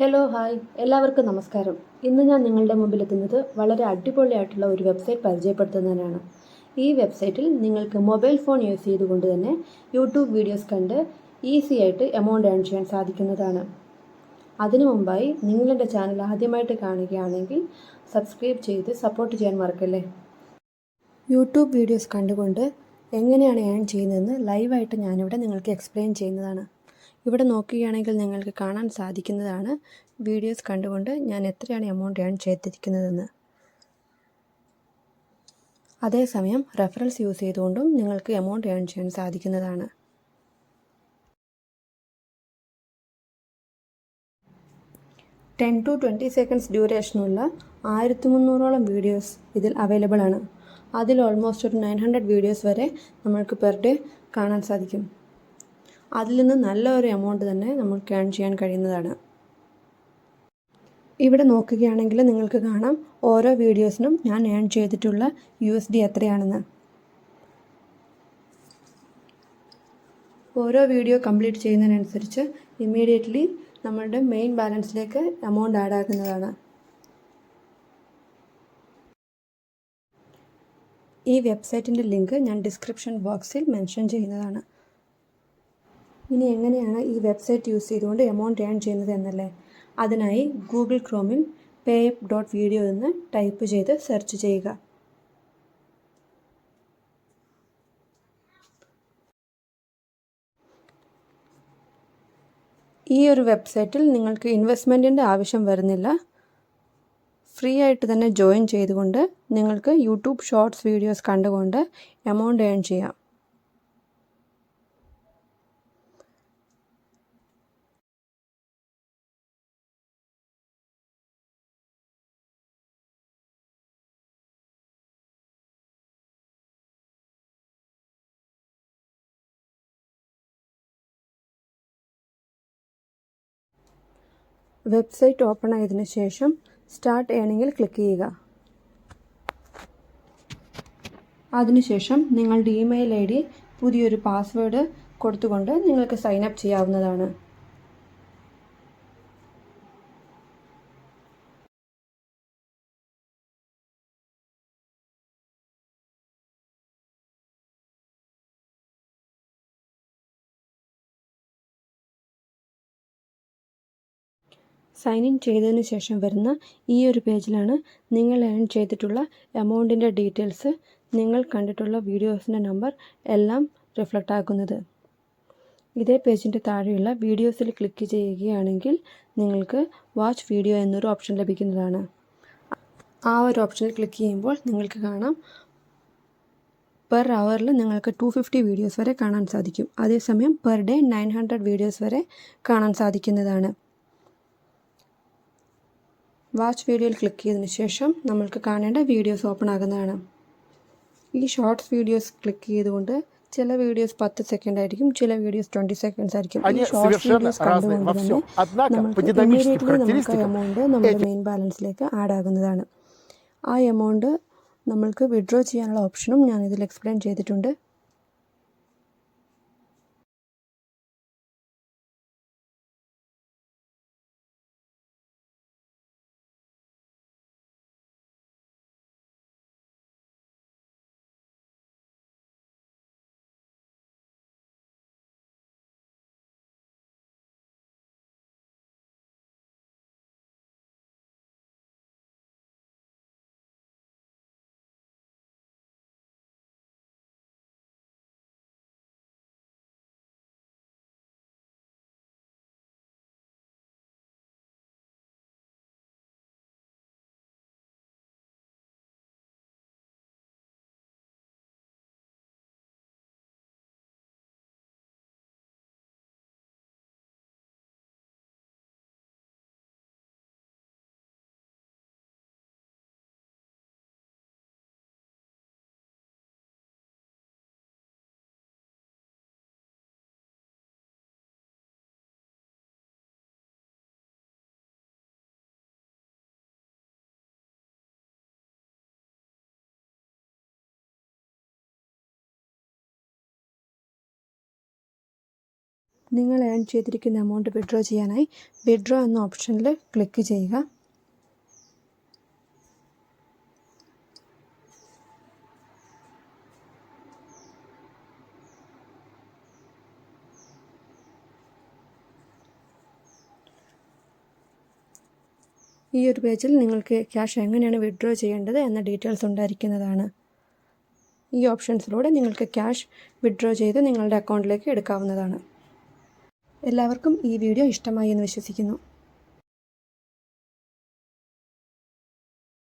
Hello hi എല്ലാവർക്കും നമസ്കാരം. ഇന്ന് ഞാൻ നിങ്ങളുടെ മുമ്പിൽ എത്തുന്നത് വളരെ അടിപൊളിയായിട്ടുള്ള ഒരു വെബ്സൈറ്റ് പരിചയപ്പെടുത്തുന്നതിനാണ്. ഈ വെബ്സൈറ്റിൽ നിങ്ങൾക്ക് മൊബൈൽ ഫോൺ യൂസ് ചെയ്തുകൊണ്ട് തന്നെ യൂട്യൂബ് വീഡിയോസ് കണ്ട് ഈസി ആയിട്ട് എമൗണ്ട് ഏൺ ചെയ്യാൻ സാധിക്കുന്നതാണ്. അതിനു മുമ്പായി നിങ്ങളുടെ ചാനൽ ആദ്യമായിട്ട് കാണുകയാണെങ്കിൽ സബ്സ്ക്രൈബ് ചെയ്ത് സപ്പോർട്ട് ചെയ്യാൻ മറക്കല്ലേ? യൂട്യൂബ് വീഡിയോസ് കണ്ടുകൊണ്ട് എങ്ങനെയാണ് ഏൺ ചെയ്യുന്നതെന്ന് ലൈവായിട്ട് ഞാനിവിടെ നിങ്ങൾക്ക് എക്സ്പ്ലെയിൻ ചെയ്യുന്നതാണ്. ഇവിടെ നോക്കുകയാണെങ്കിൽ നിങ്ങൾക്ക് കാണാൻ സാധിക്കുന്നതാണ് വീഡിയോസ് കണ്ടുകൊണ്ട് ഞാൻ എത്രയാണ് എമൗണ്ട് ഏൺ ചെയ്തിരിക്കുന്നതെന്ന്. അതേസമയം റെഫറൻസ് യൂസ് ചെയ്തുകൊണ്ടും നിങ്ങൾക്ക് എമൗണ്ട് ഏൺ ചെയ്യാൻ സാധിക്കുന്നതാണ്. ടെൻ ടു ട്വന്റി സെക്കൻഡ്സ് ഡ്യൂറേഷനുള്ള ആയിരത്തി മുന്നൂറോളം വീഡിയോസ് ഇതിൽ അവൈലബിൾ ആണ്. അതിൽ ഓൾമോസ്റ്റ് ഒരു നയൻ ഹൺഡ്രഡ് വീഡിയോസ് വരെ നമ്മൾക്ക് പെർ ഡേ കാണാൻ സാധിക്കും. അതിൽ നിന്ന് നല്ല ഒരു എമൗണ്ട് തന്നെ നമുക്ക് ഏൺ ചെയ്യാൻ കഴിയുന്നതാണ്. ഇവിടെ നോക്കുകയാണെങ്കിൽ നിങ്ങൾക്ക് കാണാം ഓരോ വീഡിയോസിനും ഞാൻ ഏൺ ചെയ്തിട്ടുള്ള യു എസ് ഡി എത്രയാണെന്ന്. ഓരോ വീഡിയോ കംപ്ലീറ്റ് ചെയ്യുന്നതിനനുസരിച്ച് ഇമ്മീഡിയറ്റ്ലി നമ്മളുടെ മെയിൻ ബാലൻസിലേക്ക് എമൗണ്ട് ആഡ് ആക്കുന്നതാണ്. ഈ വെബ്സൈറ്റിന്റെ ലിങ്ക് ഞാൻ ഡിസ്ക്രിപ്ഷൻ ബോക്സിൽ മെൻഷൻ ചെയ്യുന്നതാണ്. ഇനി എങ്ങനെയാണ് ഈ വെബ്സൈറ്റ് യൂസ് ചെയ്തുകൊണ്ട് എമൗണ്ട് ഏൺ ചെയ്യുന്നത് എന്നല്ലേ? അതിനായി ഗൂഗിൾ ക്രോമിൽ പേയപ്പ് ഡോട്ട് വീഡിയോ എന്ന് ടൈപ്പ് ചെയ്ത് സെർച്ച് ചെയ്യുക. ഈ ഒരു വെബ്സൈറ്റിൽ നിങ്ങൾക്ക് ഇൻവെസ്റ്റ്മെന്റിന്റെ ആവശ്യം വരുന്നില്ല. ഫ്രീ ആയിട്ട് തന്നെ ജോയിൻ ചെയ്തുകൊണ്ട് നിങ്ങൾക്ക് യൂട്യൂബ് ഷോർട്സ് വീഡിയോസ് കണ്ടുകൊണ്ട് എമൗണ്ട് ഏൺ ചെയ്യാം. വെബ്സൈറ്റ് ഓപ്പൺ ആയതിനു ശേഷം സ്റ്റാർട്ട് ഏണിങ്ങിൽ ക്ലിക്ക് ചെയ്യുക. അതിനുശേഷം നിങ്ങളുടെ ഇമെയിൽ ഐ ഡി പുതിയൊരു പാസ്വേഡ് കൊടുത്തുകൊണ്ട് നിങ്ങൾക്ക് സൈൻ അപ്പ് ചെയ്യാവുന്നതാണ്. സൈൻ ഇൻ ചെയ്തതിന് ശേഷം വരുന്ന ഈ ഒരു പേജിലാണ് നിങ്ങൾ ഏൺ ചെയ്തിട്ടുള്ള എമൗണ്ടിന്റെ ഡീറ്റെയിൽസ് നിങ്ങൾ കണ്ടിട്ടുള്ള വീഡിയോസിന്റെ നമ്പർ എല്ലാം റിഫ്ലക്റ്റ് ആക്കുന്നത് ഇതേ പേജിന്റെ താഴെയുള്ള വീഡിയോസിൽ ക്ലിക്ക് ചെയ്യുകയാണെങ്കിൽ നിങ്ങൾക്ക് വാച്ച് വീഡിയോ എന്നൊരു ഓപ്ഷൻ ലഭിക്കുന്നതാണ്. ആ ഒരു ഓപ്ഷനിൽ ക്ലിക്ക് ചെയ്യുമ്പോൾ നിങ്ങൾക്ക് കാണാം പെർ അവറിൽ നിങ്ങൾക്ക് ടു ഫിഫ്റ്റി വീഡിയോസ് വരെ കാണാൻ സാധിക്കും. അതേസമയം per day nine hundred videos വരെ കാണാൻ സാധിക്കുന്നതാണ്. വാച്ച് വീഡിയോയിൽ ക്ലിക്ക് ചെയ്തതിന് ശേഷം നമ്മൾക്ക് കാണേണ്ട വീഡിയോസ് ഓപ്പൺ ആകുന്നതാണ്. ഈ ഷോർട്സ് വീഡിയോസ് ക്ലിക്ക് ചെയ്തുകൊണ്ട് ചില വീഡിയോസ് പത്ത് സെക്കൻഡ് ആയിരിക്കും ചില വീഡിയോസ് ട്വന്റി സെക്കൻഡ്സ് ആയിരിക്കും. നമുക്ക് എമൗണ്ട് നമ്മുടെ മെയിൻ ബാലൻസിലേക്ക് ആഡ് ആകുന്നതാണ്. ആ എമൗണ്ട് നമ്മൾക്ക് വിഡ്രോ ചെയ്യാനുള്ള ഓപ്ഷനും ഞാൻ ഇതിൽ എക്സ്പ്ലെയിൻ ചെയ്തിട്ടുണ്ട്. നിങ്ങൾ ഏൺ ചെയ്തിരിക്കുന്ന എമൗണ്ട് വിഡ്രോ ചെയ്യാനായി വിഡ്രോ എന്ന ഓപ്ഷനിൽ ക്ലിക്ക് ചെയ്യുക. ഈ ഒരു പേജിൽ നിങ്ങൾക്ക് ക്യാഷ് എങ്ങനെയാണ് വിഡ്രോ ചെയ്യേണ്ടത് എന്ന ഡീറ്റെയിൽസ് ഉണ്ടായിരിക്കുന്നതാണ്. ഈ ഓപ്ഷൻസിലൂടെ നിങ്ങൾക്ക് ക്യാഷ് വിഡ്രോ ചെയ്ത് നിങ്ങളുടെ അക്കൗണ്ടിലേക്ക് എടുക്കാവുന്നതാണ്. എല്ലാവർക്കും ഈ വീഡിയോ ഇഷ്ടമായി എന്ന് വിശ്വസിക്കുന്നു.